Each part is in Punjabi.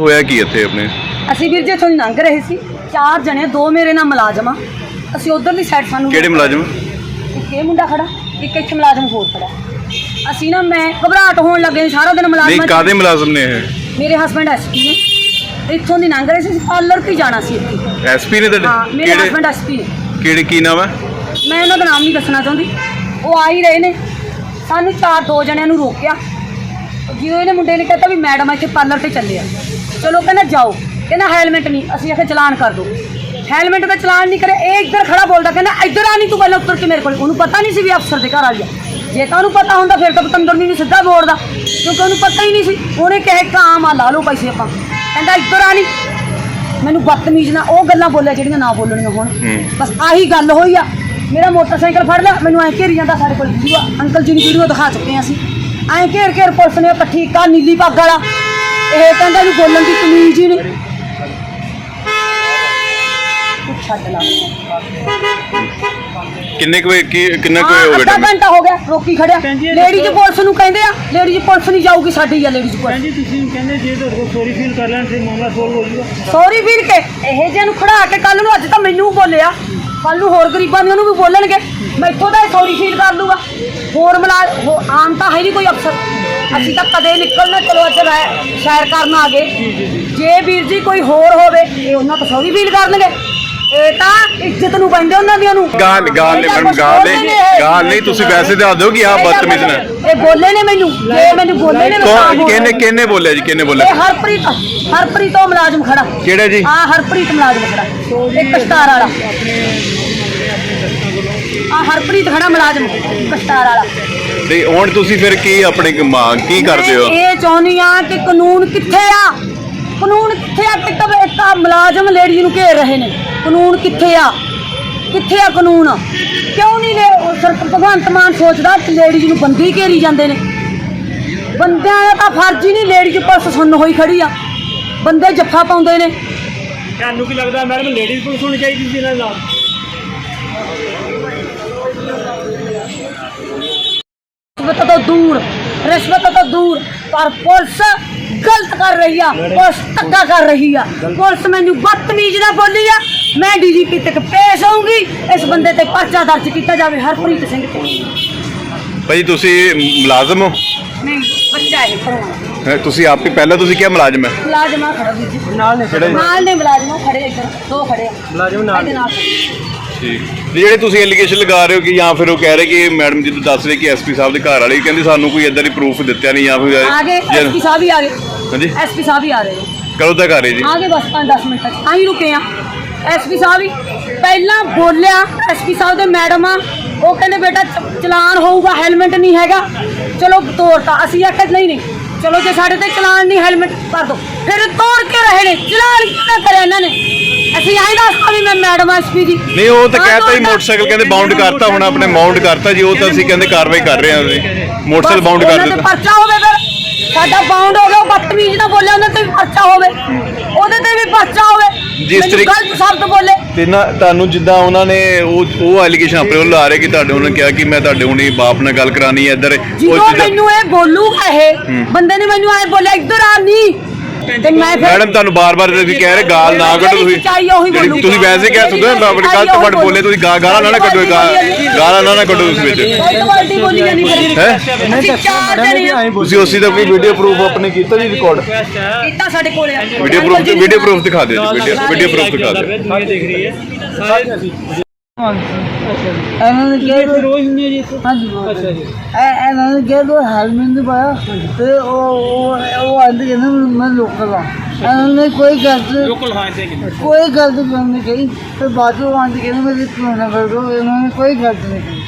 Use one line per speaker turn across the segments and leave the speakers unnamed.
ਹੋਇਆ ਕੀ ਇੱਥੇ ਆਪਣੇ?
ਅਸੀਂ ਵੀਰ ਜੀ ਇੱਥੋਂ ਲੰਘ ਰਹੇ ਸੀ। ਚਾਰ ਜਣੇ ਦੋ ਮੇਰੇ ਨਾਲ ਮੁਲਾਜ਼ਮ ਆ। ਅਸੀਂ ਉਧਰਲੀ ਸਾਈਡ ਸਾਨੂੰ
ਕਿਹੜੇ ਮੁਲਾਜ਼ਮ?
ਇੱਕ ਇਹ ਮੁੰਡਾ ਖੜਾ ਇੱਕ ਇੱਥੇ ਮੁਲਾਜ਼ਮ ਹੋਰ ਖੜਾ। ਅਸੀਂ ਨਾ ਮੈਂ ਘਬਰਾਹਟ ਹੋਣ ਲੱਗੇ ਸਾਰਾ ਦਿਨ
ਨਹੀਂ
ਮੁਲਾਜ਼ਮ
ਕਾਦੇ ਮੁਲਾਜ਼ਮ ਨੇ ਇਹ?
ਮੇਰੇ ਹਸਬੰਡ ਐਸਪੀ ਨੇ। ਇੱਥੋਂ ਦੀ ਲੰਘ ਰਹੇ ਸੀ ਪਾਰਲਰ ਤੇ ਜਾਣਾ ਸੀ ਇੱਥੇ।
ਐਸਪੀ ਨੇ
ਹਾਂ
ਤੁਹਾਡੇ
ਮੇਰੇ ਹਸਬੰਡ ਐਸਪੀ ਨੇ।
ਕਿਹੜੇ ਕੀ ਨਾਮ ਹੈ
ਮੈਂ ਉਹਨਾਂ ਦਾ ਨਾਮ ਨਹੀਂ ਦੱਸਣਾ ਚਾਹੁੰਦੀ। ਉਹ ਆ ਹੀ ਰਹੇ ਨੇ। ਸਾਨੂੰ ਚਾਰ ਦੋ ਜਣਿਆਂ ਨੂੰ ਰੋਕਿਆ। ਜਿਉਂ ਇਹਨੇ ਮੁੰਡੇ ਨੇ ਕਹਿਤਾ ਵੀ ਮੈਡਮ ਇੱਥੇ ਪਾਰਲਰ ਤੇ ਚੱਲੇ ਆ। ਚਲੋ ਕਹਿੰਦਾ ਜਾਓ। ਕਹਿੰਦਾ ਹੈਲਮਟ ਨਹੀਂ ਅਸੀਂ ਆਖਿਆ ਚਲਾਨ ਕਰ ਦੋ। ਹੈਲਮਟ ਦਾ ਚਲਾਨ ਨਹੀਂ ਕਰੇ ਇਹ ਇੱਧਰ ਖੜਾ ਬੋਲਦਾ ਕਹਿੰਦਾ ਇੱਧਰ ਆ ਨਹੀਂ ਤੂੰ ਪਹਿਲਾਂ ਉੱਤਰ ਕੇ ਮੇਰੇ ਕੋਲ। ਉਹਨੂੰ ਪਤਾ ਨਹੀਂ ਸੀ ਵੀ ਅਫਸਰ ਦੇ ਘਰ ਆ ਜੇ ਤਾਂ ਉਹਨੂੰ ਪਤਾ ਹੁੰਦਾ ਫਿਰ ਤਾਂ ਪਤੰਦਰ ਨਹੀਂ ਸਿੱਧਾ ਬੋਲਦਾ ਕਿਉਂਕਿ ਉਹਨੂੰ ਪਤਾ ਹੀ ਨਹੀਂ ਸੀ। ਉਹਨੇ ਕਹੇ ਕਾਮ ਆ ਲਾ ਲਓ ਪੈਸੇ ਆਪਾਂ ਕਹਿੰਦਾ ਇੱਧਰ ਆ ਨਹੀਂ ਮੈਨੂੰ ਬਦਤਮੀਜ਼ ਨਾ ਉਹ ਗੱਲਾਂ ਬੋਲਿਆ ਜਿਹੜੀਆਂ ਨਾ ਬੋਲਣੀਆਂ ਹੁਣ। ਬਸ ਆਹੀ ਗੱਲ ਹੋਈ ਆ। ਮੇਰਾ ਮੋਟਰਸਾਈਕਲ ਫੜ ਲਿਆ ਮੈਨੂੰ ਐਂ ਘੇਰੀ ਜਾਂਦਾ ਸਾਡੇ ਕੋਲ ਵੀਡੀਓ। ਅੰਕਲ ਜੀ ਨੂੰ ਵੀਡੀਓ ਦਿਖਾ ਚੁੱਕੇ ਆ ਅਸੀਂ। ਐਂ ਘੇਰ ਘੇਰ ਪੁਲਿਸ ਨੇ ਇਕੱਠੀ ਕਾ ਨੀਲੀ ਪੱਗ ਵਾਲਾ ਇਹ ਕਹਿੰਦਾ ਇਹਨੂੰ ਬੋਲਣ ਦੀ ਤਮੀਜ਼ ਹੀ ਨਹੀਂ। ਤੂੰ ਛੱਡ ਲਾ।
ਕਿੰਨੇ ਕੁ ਕੀ ਕਿੰਨਾ ਕੁ
ਹਾਂ, ਅੱਧਾ
ਗਿਆ
ਘੰਟਾ ਹੋ ਗਿਆ ਰੋਕੀ ਖੜਿਆ। ਲੇਡੀਜ਼ ਪੁਲਿਸ ਨੂੰ ਕਹਿੰਦੇ ਆ ਲੇਡੀਜ਼ ਪੁਲਿਸ ਨਹੀਂ ਜਾਊਗੀ ਸਾਡੀ ਆ ਲੇਡੀਜ਼ ਪੁਲਿਸ।
ਭੈਣ ਜੀ ਤੁਸੀਂ ਕਹਿੰਦੇ ਜੇ ਤੁਹਾਡੇ ਕੋਲ ਸੋਰੀ ਫੀਲ ਕਰ ਲੈਣ ਤੇ ਮਾਮਲਾ ਸੋਲਵ ਹੋ ਜਾਊਗਾ।
ਸੌਰੀ ਵੀਰ ਕੇ ਇਹ ਜਿਹੇ ਨੂੰ ਖੜਾ ਕੇ ਕੱਲ ਨੂੰ ਅੱਜ ਤਾਂ ਮੈਨੂੰ ਬੋਲਿਆ। ਕੱਲ ਨੂੰ ਹੋਰ ਗਰੀਬਾਂ ਨੂੰ ਵੀ ਬੋਲਣਗੇ। ਮੈਥੋਂ ਤਾਂ ਸੌਰੀ ਫੀਲ ਕਰ ਲੂਗਾ ਹੋਰ ਮਲਾ ਹੋ- ਆਮ ਤਾਂ ਹੈ ਨਹੀਂ ਕੋਈ ਅਫਸਰ। ਅਸੀਂ ਤਾਂ ਕਦੇ ਨਿਕਲਣਾ ਚਲੋ ਅੱਜ ਰਾਇ- ਸੈਰ ਕਰਨ ਆ ਗਏ। ਜੇ ਵੀਰ ਜੀ ਕੋਈ ਹੋਰ ਹੋਵੇ ਇਹ ਉਹਨਾਂ ਤੋਂ ਸੌਰੀ ਫੀਲ ਕਰਨਗੇ। ਇਹ ਤਾਂ ਇੱਜ਼ਤ ਨੂੰ ਪੈਂਦੇ ਉਹਨਾਂ ਦੀਆਂ ਨੂੰ।
ਗਾਲ ਗਾਲ
ਇਹ
ਨਹੀਂ
ਤਾਂ
ਮੈਡਮ
ਕੁਛ
ਗਾਲ
ਬੋਲਦੇ
ਨਹੀਂ
ਨੇ ਇਹ।
ਗਾਲ ਨਹੀਂ ਤੁਸੀਂ ਵੈਸੇ ਦੱਸ ਦਿਓ ਕਿ
ਇਹ ਤਾਂ
ਬਦਤਮੀਜ਼ ਨੇ।
ਇਹ ਬੋਲੇ ਨੇ ਮੈਨੂੰ। ਇਹ ਮੈਨੂੰ ਬੋਲੇ ਨੇ ਮੈਂ ਤਾਂ
ਕੌਣ
ਬੋਲ
ਕਿਹਨੇ। ਕਿਹਨੇ ਬੋਲਿਆ ਜੀ ਕਿਹਨੇ ਬੋਲਿਆ?
ਇਹ ਹਰਪ੍ਰੀਤ ਹਰਪ੍ਰੀਤ ਉਹ ਮੁਲਾਜ਼ਮ ਖੜਾ।
ਕਿਹੜਾ ਜੀ?
ਆ ਹਰਪ੍ਰੀਤ ਮੁਲਾਜ਼ਮ ਖੜਾ। ਇੱਕ ਸਟਾਰ ਵਾਲਾ। ਆ ਹਰਪ੍ਰੀਤ ਖੜਾ ਮੁਲਾਜ਼ਮ ਇੱਕ ਸਟਾਰ ਵਾਲਾ।
ਤੇ ਹੁਣ ਤੁਸੀਂ ਫਿਰ ਕੀ ਆਪਣੀ ਕ- ਮੰਗ ਕੀ ਕਰਦੇ ਹੋ?
ਮੈਂ ਇਹ ਚਾਹੁੰਦੀ ਆ ਕਿ ਕਾਨੂੰਨ ਕਿੱਥੇ ਆ? ਕਾਨੂੰਨ ਕਿੱਥੇ ਆ? ਕਿ ਕਬ ਇੱਕ ਆਹ ਮੁਲਾਜ਼ਮ ਲੇਡੀ ਨੂੰ ਘੇਰ ਰਹੇ ਨੇ। ਕਾਨੂੰਨ ਕਿੱਥੇ ਆ? ਕਿੱਥੇ ਆ ਕਾਨੂੰਨ? ਕਿਉਂ ਨਹੀਂ ਲੈ ਉਹ ਸਰ ਭਗਵੰਤ ਮਾਨ ਸੋਚਦਾ ਕਿ ਲੇਡੀਜ਼ ਨੂੰ ਬੰਦੀ ਘੇਰੀ ਜਾਂਦੇ ਨੇ? ਬੰਦਿਆਂ ਦਾ ਤਾਂ ਫਰਜ਼ ਹੀ ਨਹੀਂ ਲੇਡੀਜ਼ ਪੁਲਿਸ ਸੁੰਨ ਹੋਈ ਖੜੀ ਆ। ਬੰਦੇ ਜੱਫਾ ਪਾਉਂਦੇ ਨੇ।
ਤੁਹਾਨੂੰ ਕੀ ਲੱਗਦਾ ਮੈਡਮ ਲੇਡੀਜ਼ ਪੁਲਿਸ ਹੋਣੀ ਚਾਹੀਦੀ ਸੀ ਇਹਨਾਂ ਨਾਲ?
ਰਿਸ਼ਵਤ ਤੋਂ ਦੂਰ ਰਿਸ਼ਵਤ ਤੋਂ ਦੂਰ। ਪਰ ਪੁਲਿਸ ਗਲਤ ਕਰ ਰਹੀ ਆ ਪੁਲਿਸ ਧੱਕਾ ਕਰ ਰਹੀ ਆ। ਪੁਲਿਸ ਮੈਨੂੰ ਬਦਤਮੀਜ਼ ਨਾ ਬੋਲੀ ਆ। ਮੈਂ ਡੀਜੀਪੀ ਤੱਕ ਪੇਸ਼ ਹੋਊਂਗੀ। ਇਸ ਬੰਦੇ ਤੇ ਪਰਚਾ ਦਰਜ ਕੀਤਾ ਜਾਵੇ ਹਰਪ੍ਰੀਤ ਸਿੰਘ ਤੇ
ਭਾਈ ਤੁਸੀਂ ਮੁਲਾਜ਼ਮ ਹੋ?
ਨਹੀਂ ਬੱਚਾ ਇਹ ਪਰਵਾਹ
ਹੈਂ, ਤੁਸੀਂ ਆਪ ਹੀ ਪਹਿਲਾਂ ਤੁਸੀਂ ਕਿਹਾ ਮੁਲਾਜ਼ਮ ਹੈ।
ਮੁਲਾਜ਼ਮਾ ਖੜਾ ਵੀਰ ਜੀ।
ਨਾਲ ਨੇ
ਕਿਹੜੇ
ਨਾਲ ਨੇ ਮੁਲਾਜ਼ਮ ਖੜੇ ਇੱਧਰ ਦੋ ਖੜੇ ਆ।
ਮੁਲਾਜ਼ਮ ਨਾਲ
ਇਹਦੇ ਨਾਲ।
ਠੀਕ। ਤੇ ਜਿਹੜੇ ਤੁਸੀਂ ਐਲੀਗੇਸ਼ਨ ਲਗਾ ਰਹੇ ਹੋ ਕਿ ਜਾਂ ਫਿਰ ਉਹ ਕਹਿ ਰਹੇ ਕਿ ਮੈਡਮ ਜੀ ਤੋਂ ਦੱਸ ਰਹੇ ਕਿ ਐਸਪੀ ਸਾਹਿਬ ਦੇ ਘਰ ਵਾਲੇ ਕਹਿੰਦੇ ਸਾਨੂੰ ਕੋਈ ਇਦਾਂ ਦੀ ਪ੍ਰੂਫ ਦਿੱਤਿਆ ਨਹੀਂ ਜਾਂ ਫਿਰ
ਆ ਗਏ ਐਸਪੀ ਸਾਹਿਬ ਹੀ ਆ ਗਏ।
ਹਾਂਜੀ?
ਐਸਪੀ ਸਾਹਿਬ ਹੀ ਆ ਰਹੇ ਨੇ।
ਕਦੋਂ ਤੱਕ ਆ ਰਹੇ ਜੀ?
ਆ ਗਏ ਬਸ 5-10 ਮਿੰਟ ਤੱਕ। ਆਹੀ ਰੁਕੇ ਆ। ਐਸਪੀ ਸਾਹਿਬ ਹੀ ਪਹਿਲਾਂ ਬੋਲਿਆ ਐਸਪੀ ਸਾਹਿਬ ਦੇ ਮੈਡਮ ਆ। ਉਹ ਕਹਿੰਦੇ ਬੇਟਾ ਚਲਾਨ ਹੋਊਗਾ ਹੈਲਮਟ ਨਹੀਂ ਹੈਗਾ। ਚਲੋ ਤੋੜਤਾ ਅਸੀਂ ਆਖਿਆ ਨਹੀਂ ਨਹੀਂ। ਚਲੋ ਜੇ ਸਾਡੇ ਤੇ ਚਲਾਨ ਨਹੀਂ ਹੈਲਮਟ ਕਰ ਦੋ। ਫਿਰ ਤੋੜ ਕੇ ਰਹੇ ਨੇ ਚਲਾਨ ਕਿਉਂ ਕਰਿਆ ਇਹਨਾਂ ਨੇ। ਅਸੀਂ ਆਈ ਦੱਸਤਾ ਵੀ ਮੈਂ ਮੈਡਮ ਐਸਪੀ ਦੀ।
ਨਹੀਂ ਉਹ ਤਾਂ ਕਹਿਤਾ ਹੀ। ਮੋਟਰਸਾਈਕਲ ਕਹਿੰਦੇ ਬਾਉਂਡ ਕਰਤਾ ਹੁਣ ਆਪਣੇ ਮਾਉਂਟ ਕਰਤਾ ਜੀ ਉਹ ਤਾਂ ਅਸੀਂ ਕਹਿੰਦੇ ਕਾਰਵਾਈ ਕਰ ਰਹੇ ਹਾਂ ਅਸੀਂ। ਮੋਟਰਸਾਈਕਲ ਬਾਉਂਡ ਕਰ ਦਿੱਤਾ।
ਪਰਚਾ ਹੋਵੇ ਫਿਰ। ਸਾਡਾ ਬਾਉਂਡ ਹੋ ਗਿਆ ਬਦਤਮੀਜ਼ ਨਾ ਬੋਲਿਆ ਉਹਨਾਂ ਤੇ ਵੀ ਪਰਚਾ ਹੋਵੇ। ਉਹਦੇ ਤੇ ਵੀ ਪਰਚਾ ਹੋਵੇ।
ਜਿਸ ਤਰੀਕੇ-
ਗਲਤ ਸ਼ਬਦ ਬੋਲੇ।
ਤੇ ਨਾ ਤੁਹਾਨੂੰ ਜਿੱਦਾਂ ਉਹਨਾਂ ਨੇ ਉਹ ਉਹ ਐਲੀਗੇਸ਼ਨ ਆਪਣੇ ਵੱਲ ਲਾ ਰਹੇ ਕਿ ਤੁਹਾਡੇ ਉਹਨਾਂ ਨੇ ਕਿਹਾ ਕਿ ਮੈਂ ਤੁਹਾਡੇ ਹੁਣੇ ਬਾਪ ਨਾਲ ਗੱਲ ਕਰਾਣੀ ਹੈ ਇੱਧਰ। ਉਹ
ਜਦੋਂ ਮੈਨੂੰ ਇਹ ਬੋਲੂਗਾ ਇਹ ਬੰਦੇ ਨੇ ਮੈਨੂੰ ਐ ਬੋਲਿਆ ਇੱਧਰ ਆ ਨਹੀਂ ਤੇ ਮੈਂ ਫਿਰ
ਮੈਡਮ ਤੁਹਾਨੂੰ ਬਾਰ-ਬਾਰ ਤੁਸੀਂ ਕਹਿ ਰਹੇ ਗਾਲ ਨਾ ਕੱਢੋ ਤੁਸੀਂ।
ਸੱਚਾਈ ਉਹੀ
ਜਿਹੜੀ
ਬੋਲੂਗੀ।
ਤੁਸੀਂ ਵੈਸੇ ਕਹਿ ਸਕਦੇ ਹੋ ਆਪਣੀ ਗੱਲ ਤੋਂ ਵੱਡ ਬੋਲੇ ਤੁਸੀਂ ਗਾ- ਗਾਲਾਂ ਨਾ ਨਾ ਕੱਢੋ ਗਾ- ਗਾਲਾਂ ਨਾ ਨਾ ਕੱਢੋ ਉਸ ਵਿੱਚ।
ਕੋਈ ਕਵਾਲਟੀ ਬੋਲੀ ਜਾਨੀ ਫਿਰ।
ਹੈ?
ਅਸੀਂ ਚਾਰ ਜਣੇ ਆ।
ਤੁਸੀਂ ਉਸੇ ਦਾ ਕੋਈ ਵੀਡੀਓ ਪ੍ਰੂਫ ਆਪਣੇ ਕੀਤਾ ਜੀ ਰਿਕਾਰਡ
ਰਿਕੁਐਸਟ ਹੈ
ਕੀਤਾ ਸਾਡੇ ਕੋਲੇ ਆ।
ਵੀਡੀਓ ਪ੍ਰੂਫ ਵੀਡੀਓ ਪ੍ਰੂਫ ਦਿਖਾ ਦਿਓ ਜੀ ਵੀਡੀਓ ਵੀਡੀਓ ਪ੍ਰੂਫ ਦਿਖਾ ਦਿਓ।
ਇਹਨਾਂ ਨੇ ਕਿਹਾ
ਇਹ ਰੋਜ਼ ਹੁੰਦੀ ਹੈ ਜੀ ਇੱਥੇ?
ਹਾਂਜੀ।
ਅੱਛਾ ਜੀ।
ਇਹ ਇਹਨਾਂ ਨੇ ਕਿਹਾ ਤੂੰ ਹੈਲਮਟ ਨਹੀਂ ਪਾਇਆ ਤੇ ਉਹ ਉਹ ਉਹ ਆਂਦੇ ਕਹਿੰਦੇ ਵੀ ਮੈਂ ਲੋਕਲ ਆ ਇਹਨਾਂ ਨੇ ਕੋਈ
ਲੋਕਲ ਹਾਂ ਇੱਥੇ ਕਿੰਨੇ
ਕੋਈ ਗਲਤ ਗੱਲ ਨਹੀਂ ਕਹੀ। ਤੇ ਬਾਅਦ ਚੋਂ ਆਂਦੇ ਕਹਿੰਦੇ ਮੇਰੀ ਤੁਲਨਾ ਕਰ। ਦੋ ਇਹਨਾਂ ਨੇ ਕੋਈ ਗਲਤ ਨਹੀਂ ਕਹੀ।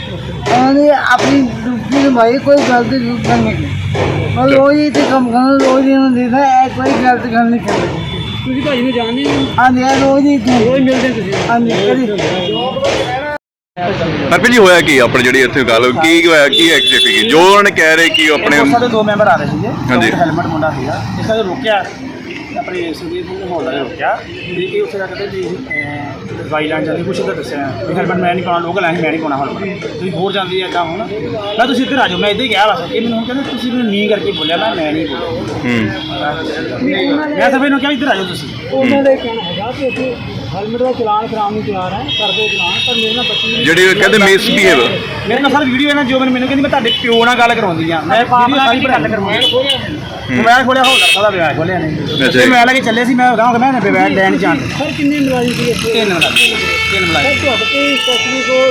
ਇਹਨਾਂ ਨੇ ਆਪਣੀ ਡਿਊਟੀ ਨਿਭਾਈ ਕੋਈ ਗਲਤ ਗੱਲ ਨਹੀਂ ਕੀਤੀ ਮੈਂ ਰੋਜ਼ ਹੀ ਤੇ ਕੰਮ ਕਰਨਾ ਰੋਜ਼ ਹੀ ਇਹਨਾਂ ਨੂੰ ਦੇਖਦਾ ਇਹ ਕੋਈ ਗਲਤ ਗੱਲ ਨਹੀਂ ਕਰਦਾ
ਤੁਸੀਂ ਭਾਜੀ ਨੂੰ ਜਾਣਦੇ ਨਹੀਂ?
ਆਂਦੇ ਆ ਰੋਜ਼ ਹੀ ਤੇ
ਰੋਜ਼ ਮਿਲਦੇ ਤੁਸੀਂ।
ਆਂਦੇ ਕਦੀ।
ਜੀ ਹੋਇਆ ਕੀ? ਆਪਣੇ ਜਿਹੜੀ ਇੱਥੇ ਗੱਲ? ਕੀ ਹੋਇਆ ਕੀ ਐਗਜ਼ੈਕਟਲੀ ਜੋ ਉਹਨਾਂ ਨੇ ਕਹਿ ਰਹੇ ਕਿ ਉਹ ਆਪਣੇ
ਸਾਡੇ ਦੋ ਮੈਂਬਰ ਆ ਰਹੇ ਸੀਗੇ।
ਹਾਂਜੀ।
ਹੈਲਮਟ ਮੁੰਡਾ ਸੀਗਾ ਇਸ ਰੁਕਿਆ। ਆਪਣੇ ਸੁਦੀਪ ਸਿੰਘ ਹੋਲਡਰ ਨੇ ਰੋਕਿਆ ਵੀ ਇਹ ਉੱਥੇ ਜਾ ਕੇ ਵੀ ਦਵਾਈ ਲੈਣ ਜਾਂਦੀ ਕੁਛ ਤਾਂ ਦੱਸਿਆ। ਵੀ ਹੈਲਮਟ ਮੈਂ ਨਹੀਂ ਪਾਉਣਾ ਲੋਕਲ ਐਂ ਮੈਂ ਨਹੀਂ ਪਾਉਣਾ ਹੈਲਮਟ ਤੁਸੀਂ ਹੋਰ ਜਾਂਦੀ ਹੈ ਇਦਾਂ ਹੁਣ। ਮੈਂ ਤੁਸੀਂ ਇੱਧਰ ਆ ਜਾਓ ਮੈਂ ਇੱਦਾਂ ਹੀ ਕਿਹਾ ਬਸ ਇਹ ਮੈਨੂੰ ਹੁਣ ਕਹਿੰਦੇ ਤੁਸੀਂ ਮੈਨੂੰ ਨੀ ਕਰਕੇ ਬੋਲਿਆ ਮੈਂ ਮੈਂ ਨਹੀਂ ਬੋਲਿਆ।
ਹੂੰ।
ਮੈਂ ਤਾਂ ਫਿਰ ਇਹਨੂੰ ਕਿਹਾ ਵੀ ਇੱਧਰ ਆ ਜਾਓ ਤੁਸੀਂ।
ਉਹਨਾਂ ਦਾ ਇਹ ਕਹਿਣਾ ਹੈਗਾ ਕਿ ਅਸੀਂ ਹੈਲਮਟ ਦਾ ਚਲਾਨ ਕਰਾਉਣ ਨੂੰ ਤਿਆਰ ਹੈ ਕਰਦੇ ਚਲਾਨ ਪਰ ਮੇਰੇ ਨਾਲ ਬੱਚੀ ਨੂੰ
ਜਿਹੜੇ ਕਹਿੰਦੇ ਮਿਸਬੀਹੇਵ
ਮੇਰੇ ਨਾਲ ਸਰ ਵੀਡੀਓ ਇਹਨਾਂ ਜੋ ਮੈਨੂੰ ਕਹਿੰਦੀ ਮੈਂ ਤੁਹਾਡੇ ਪਿਓ ਨਾਲ ਗੱਲ ਕਰਵਾਉਂਦੀ ਆ ਮੈਂ ਵੀਡੀਓ ਸਾਰੀ ਗੱਲ ਕਰਵਾਉਂਦੀ ਮੋਬਾਈਲ ਖੋਲਿਆ ਹੋ ਸਕਦਾ ਵਿਆਹ ਖੋਲਿਆ ਨਹੀਂ।
ਅੱਛਾ ਜੀ।
ਤੇ ਮੈਂ ਲੈ ਕੇ ਚੱਲੇ ਸੀ ਮੈਂ ਗਾਂ ਮੈਂ ਮੋਬਾਈਲ ਲੈਣ ਜਾਣ।
ਸਰ ਕਿੰਨੇ ਮੁਲਾਜ਼ਮ ਸੀ ਇੱਥੇ
ਤਿੰਨ ਮਿਲਾ ਤਿੰਨ ਮਿਲਾ
ਸਰ ਤੁਹਾਡੇ ਤੇ ਸਪੈਸ਼ਲੀ ਕੋ ਅਹ,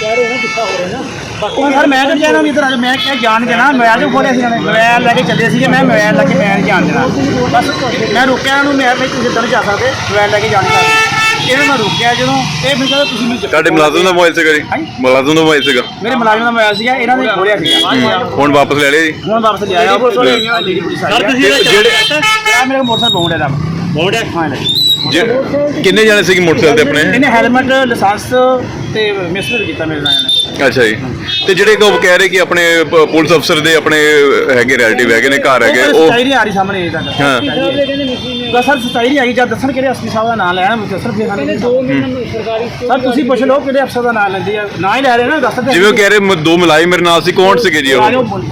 ਕਹਿ ਰਹੇ ਹੋ ਨਾ ਗੁੱਸਾ ਹੋ ਰਿਹਾ ਨਾ? ਬਾਕੀ
ਉਹ ਸਰ ਮੈਂ ਤਾਂ ਕਹਿਣਾ ਵੀ ਇੱਧਰ ਆ ਜਾਓ ਮੈਂ ਕਿਹਾ ਜਾਣ ਦੇਣਾ ਮੋਬਾਈਲ ਜੋ ਖੋਲਿਆ ਸੀ ਇਹਨਾਂ ਨੇ। ਮੋਬਾਈਲ ਲੈ ਕੇ ਚੱਲੇ ਸੀਗੇ ਮੈਂ ਮੋਬਾਈਲ ਲੈ ਕੇ ਮੈਂ ਨਹੀਂ ਜਾਣ ਦੇਣਾ। ਬਸ ਮੈਂ ਰੋਕਿਆ ਇਹਨੂੰ ਮੈਂ ਵੀ ਤੁਸੀਂ ਇੱਧਰ ਜਾ ਸਕਦੇ ਮੋਬਾਈਲ ਲੈ ਕੇ ਜਾਣ ਨਹੀਂ ਸਕਦੇ ਇਹਨਾਂ ਮੈਂ ਰੋਕਿਆ ਜਦੋਂ? ਇਹ ਫਿਰ ਕਹਿੰਦਾ ਤੁਸੀਂ ਮੈਨੂੰ ਚੱਕੋ।
ਤੁਹਾਡੇ ਮੁਲਾਜ਼ਮ ਦਾ ਮੋਬਾਈਲ ਸੀਗਾ ਜੀ।
ਹਾਂਜੀ।
ਮੁਲਾਜ਼ਮ ਦਾ ਮੋਬਾਈਲ ਸੀਗਾ।
ਮੇਰੇ ਮੁਲਾਜ਼ਮ ਦਾ ਮੋਬਾਈਲ ਸੀਗਾ ਇਹਨਾਂ ਨੇ ਖੋਲਿਆ ਸੀਗਾ।
ਹੁਣ ਵਾਪਸ ਲੈ ਲਿਆ ਜੀ।
ਹੁਣ ਵਾਪਸ ਲਿਆਇਆ ਲੇਡੀ ਪੁਲਿਸ ਆਈ
ਜਿਹੜੇ
ਆ ਮੇਰੇ ਕੋਲ ਮੋਟਰਸਾਈਕਲ ਬੌਂਡ ਹੈ ਦਾ ਬੌਂਡ ਹੈ ਹਾਂ ਲੈ
ਜਿਹੜੇ- ਕਿੰਨੇ ਜਾਣੇ ਸੀਗੇ ਮੋਟਰਸਾਈਕਲ ਤੇ ਆਪਣੇ?
ਇਹਨੇ ਹੈਲਮਟ ਲਾਇਸੈਂਸ ਤੇ ਮਿਸਟਰ ਕੀਤਾ ਮੇਰੇ ਨਾਲ ਇਹਨੇ।
ਅੱਛਾ ਜੀ। ਤੇ ਜਿਹੜੇ ਉਹ ਕਹਿ ਰਹੇ ਕਿ ਆਪਣੇ ਪ- ਪੁਲਿਸ ਅਫਸਰ ਦੇ ਆਪਣੇ ਹੈਗੇ ਰਿਲੇਟਿਵ ਹੈਗੇ ਨੇ ਘਰ ਹੈਗੇ ਉਹ
ਸਟਾਈਲ ਆ ਰਹੀ ਸਾਹਮਣੇ ਇਹ ਤੱਕ
ਹਾਂ।
ਸਾਹਿਬ ਦੇ ਕਹਿੰਦੇ ਮਿਸੀ ਨੇ
ਬਸ ਸਰ ਸਟਾਈਲ ਆਈ ਜਦ ਦੱਸਣ ਕਿਹੜੇ ਅਸਲੀ ਸਾਹਿਬ ਦਾ ਨਾਮ ਲੈਣਾ ਦੱਸਣ ਫਿਰ ਸਾਨੂੰ
ਦੋ ਮਹੀਨੇ ਸਰਕਾਰੀ ਸਕੂਲ
ਸਰ ਤੁਸੀਂ ਪੁੱਛ ਲਓ ਕਿਹੜੇ ਅਫਸਰ ਦਾ ਨਾਮ ਲੈਂਦੀ ਆ। ਨਾ ਹੀ ਲੈ ਰਹੇ ਨਾ ਦੱਸ ਦਿੰਦੇ
ਜਿਵੇਂ ਉਹ ਕਹਿ ਰਹੇ ਮ- ਦੋ ਮੁਲਾਜ਼ਮ ਮੇਰੇ ਨਾਲ ਸੀ ਕੌਣ ਸੀਗੇ ਜੀ ਉਹ?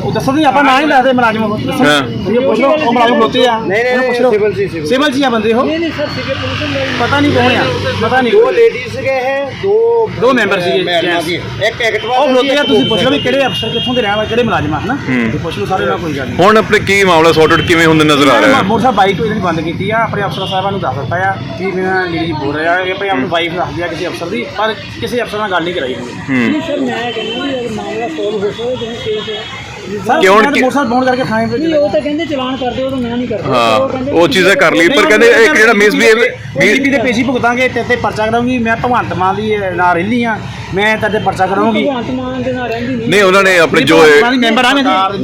ਉਹ ਦੱਸਣ ਨਹੀਂ ਆਪਾਂ ਨਾ ਹੀ ਲੈਦੇ ਮੁਲਾਜ਼ਮ ਉਹ।
ਹਾਂ।
ਤੁਸੀਂ ਪੁੱਛ ਲਓ ਉਹ ਮੁਲਾਜ਼ਮ ਖਲੋਤੇ ਆ। ਨਹੀਂ ਨਹੀਂ ਸਿਵਲ ਸੀ ਸਿਵਲ ਸੀ ਆ ਬੰਦੇ ਉਹ।
ਨਹੀਂ ਨਹੀਂ ਸਰ ਸੀਗੇ ਪੁਲਿਸ ਨੇ
ਪਤਾ ਨਹੀਂ ਕੌਣ ਆ ਪਤਾ ਨਹੀਂ
ਦੋ ਲੇਡੀਜ਼ ਸੀਗੇ ਇਹ ਦੋ
ਦੋ ਮੈਂਬਰ ਸੀਗੇ gents।
ਇੱਕ ਐਕਟਿਵਾ
ਉਹ ਆ ਤੁਸੀਂ ਪੁੱਛ ਲਓ ਵੀ ਕਿਹੜੇ ਅਫਸਰ ਕਿੱਥੋਂ ਦੇ ਰਹਿਣ ਵਾਲੇ ਕਿਹੜੇ ਮੁਲਾਜ਼ਮ ਆ ਹਨਾ? ਤੁਸੀਂ ਪੁੱਛ ਲਓ ਸਾਰੇ ਨਾਲ ਕੋਈ ਗੱਲ ਨਹੀਂ।
ਹੁਣ ਆਪਣੇ ਕੀ ਮਾਮਲਾ ਸੌਰਟਡ ਕਿਵੇਂ ਹੁੰਦੇ ਨਜ਼ਰ ਆ ਰਿਹਾ?
ਮੋਟਰ ਬਾਈਕ ਇਹਨੇ ਬੰਦ ਕੀਤੀ ਆ ਆਪਣੇ ਅਫਸਰ ਸਾਹਿਬਾਂ ਨੂੰ ਦੱਸ ਦਿੱਤਾ ਆ ਕਿ ਮੇਰਾ ਲੇਡੀ ਬੋਲ ਰਿਹਾ ਇਹ ਆਪਣੀ ਆਪਣੀ ਵਾਈਫ ਦੱਸਦੀ ਆ ਕਿਸੇ ਅਫਸਰ ਦੀ ਪਰ ਕਿਸੇ ਅਫਸਰ ਨਾਲ ਗੱਲ ਨਹੀਂ ਕਰਾਈ ਹੋਈ।
ਹੂੰ।
ਸਰ ਮੈਂ ਕਹਿੰਦਾ ਵੀ ਅਗਰ ਮਾਮਲਾ ਸੋਲਵ ਹੋ ਸਕਦਾ ਜਿਵੇਂ ਕੇਸ
ਕਿਉਂ-
ਮੈਂ ਮੋਟਰਸਾਈਕਲ ਬੌਂਡ ਕਰਕੇ ਥਾਣੇ ਤੇ
ਨਹੀਂ ਉਹ ਤਾਂ ਕਹਿੰਦੇ ਚਲਾਨ ਕਰਦੇ ਉਹ ਤਾਂ ਮੈਂ ਨਹੀਂ ਕਰਦਾ।
ਹਾਂ
ਉਹ
ਚੀਜ਼ਾਂ ਕਰ ਲਈ ਪਰ ਕਹਿੰਦੇ ਇੱਕ ਜਿਹੜਾ ਮਿਸਬੀਹੇਵ
ਬੀਬੀ ਦੇ ਪੇਸ਼ੀ ਭੁਗਤਾਂਗੇ ਤੇ ਤੇ ਪਰਚਾ ਕਰਾਂਗੀ ਮੈਂ ਭਗਵੰਤ ਮਾਨ ਦੀ ਨਾਲ ਰਹਿੰਦੀ ਆ ਮੈਂ ਤੇ ਪਰਚਾ ਕਰਾਂਗੀ
ਭਗਵੰਤ ਮਾਨ ਦੇ ਨਾਲ ਰਹਿੰਦੀ ਨਹੀਂ।
ਨਹੀਂ ਉਹਨਾਂ ਨੇ ਆਪਣੇ ਜੋ
ਮੈਂਬਰ ਆ ਮੈਂ ਸਰਕਾਰ ਦੀ।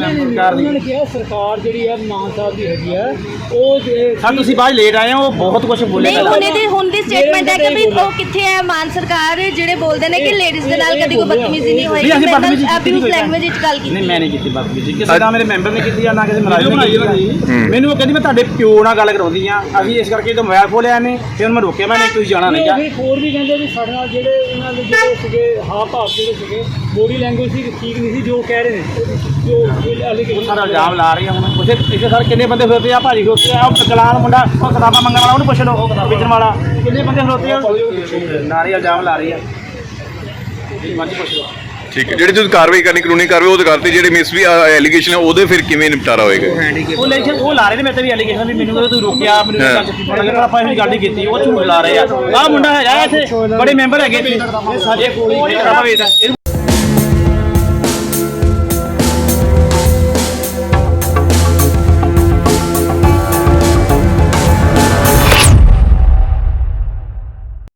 ਉਹਨਾਂ ਨੇ ਕਿਹਾ ਸਰਕਾਰ ਜਿਹੜੀ ਹੈ ਮਾਨ ਸਾਹਿਬ ਦੀ ਹੈਗੀ ਹੈ ਉਹ ਜੇ-
ਸਰ ਤੁਸੀਂ ਬਾਅਦ ਲੇਟ ਆਏ ਹੋ ਉਹ ਬਹੁਤ ਕੁਝ ਬੋਲੇ
ਨਹੀਂ ਉਹਨੇ ਦੀ ਹੁਣ ਦੀ ਸਟੇਟਮੈਂਟ ਹੈ ਕਿ ਵੀ ਉਹ ਕਿੱਥੇ ਹੈ ਮਾਨ ਸਰਕਾਰ ਜਿਹੜੇ ਬੋਲਦੇ ਨੇ ਕਿ ਲੇਡੀਜ਼ ਦੇ ਨਾਲ ਕਦੀ ਕੋਈ ਬਦਤਮੀਜ਼ੀ ਨਹੀਂ ਹੋਏਗੀ
ਕੀਤੀ
ਅਬਿਊਜ਼ ਲੈਂਗੁਏਜ ਵਿੱਚ ਗੱਲ ਕੀਤੀ।
ਨਹੀਂ ਮੈਂ ਨਹੀਂ ਕੀਤੀ। ਬਦਤਮੀਜ਼ੀ ਕਿਸੇ ਦਾ ਮੇਰੇ ਮੈਂਬਰ ਨੇ ਕੀਤੀ ਆ ਨਾ ਕਿਸੇ ਮੁਲਾਜ਼ਮ ਨੇ ਕੀਤੀ ਆ। ਮੈਨੂੰ ਉਹ ਕਹਿੰਦੀ ਮੈਂ ਤੁਹਾਡੇ ਪਿਓ ਨਾਲ ਗੱਲ ਕਰਾਉਂਦੀ ਆ। ਅਸੀਂ ਇਸ ਕਰਕੇ ਜਦੋਂ ਮੋਬਾਈਲ ਖੋਲਿਆ ਨੇ ਫਿਰ ਉਹਨੂੰ ਮੈਂ ਰੋਕਿਆ ਮੈਂ ਨਹੀਂ ਤੁਸੀਂ ਜਾਣਾ ਨਹੀਂ
ਨਹੀਂ,
ਜਾ
ਫਿਰ ਹੋਰ ਵੀ ਕਹਿੰਦੇ ਵੀ ਸਾਡੇ ਨਾਲ ਜਿਹੜੇ ਉਹਨਾਂ ਦੇ ਜਿਹੜੇ ਸੀਗੇ ਹਾਵ ਭਾਵ ਜਿਹੜੇ ਸੀਗੇ ਬੋਡੀ ਲੈਂਗੁਏਜ ਸੀ ਠੀਕ ਨਹੀਂ ਸੀ ਜੋ ਕਹਿ ਰਹੇ ਨੇ। ਜੋ ਅਲੀਗੇਸ਼ਨ
ਸਾਰਾ ਇਲਜ਼ਾਮ ਲਾ ਰਹੀ ਆ ਹੁਣ। ਉੱਥੇ ਇੱਥੇ ਸਰ ਕਿੰਨੇ ਬੰਦੇ ਖਲੋਤੇ ਆ? ਭਾਜੀ ਖਲੋਤੇ ਆ ਉਹ ਕਲਾਨ ਮੁੰਡਾ ਉਹ ਕਿਤਾਬਾਂ ਮੰਗਣ ਵਾਲਾ ਉਹਨੂੰ ਪੁੱਛ ਲਓ ਵੇਚਣ ਵਾਲਾ। ਕਿੰਨੇ ਬੰਦੇ ਖਲੋਤੇ ਆ? ਨਾਰੀ ਇਲਜ਼ਾਮ ਲਾ ਰਹੀ ਆ। ਮਰਜ਼ੀ ਪੁੱਛ। ਲਓ
ਠੀਕ ਹੈ। ਜਿਹੜੀ ਤੁਸੀਂ ਕਾਰਵਾਈ ਕਰਨੀ ਕਾਨੂੰਨੀ ਕਾਰਵਾਈ ਉਹ ਤਾਂ ਕਰਤੀ। ਜਿਹੜੇ ਮਿਸਬੀ ਐਲੀਗੇਸ਼ਨ ਹੈ ਉਹਦੇ ਫਿਰ ਕਿਵੇਂ ਨਿਪਟਾਰਾ ਹੋਏਗਾ?
ਉਹ ਲੈਕਸ਼ਨ ਉਹ ਲਾ ਰਹੇ ਨੇ ਮੇਰੇ ਤੇ ਵੀ ਐਲੀਗੇਸ਼ਨ ਵੀ ਮੈਨੂੰ ਤੂੰ ਰੋਕਿਆ ਮੈਨੂੰ
ਹਾਂ।
ਗੱਲ ਚ ਪਤਾ ਲੱਗਾ ਆਪਾਂ ਇਹ ਗੱਲ ਨਹੀਂ ਕੀਤੀ ਉਹ ਝੂਠ ਲਾ ਰਹੇ ਆ। ਆਹ ਮੁੰਡਾ ਹੈਗਾ ਇੱਥੇ ਬੜੇ ਮੈਂਬਰ ਹੈਗੇ ਇਹ ਸਾਡੇ ਕੋਲ ਹੀ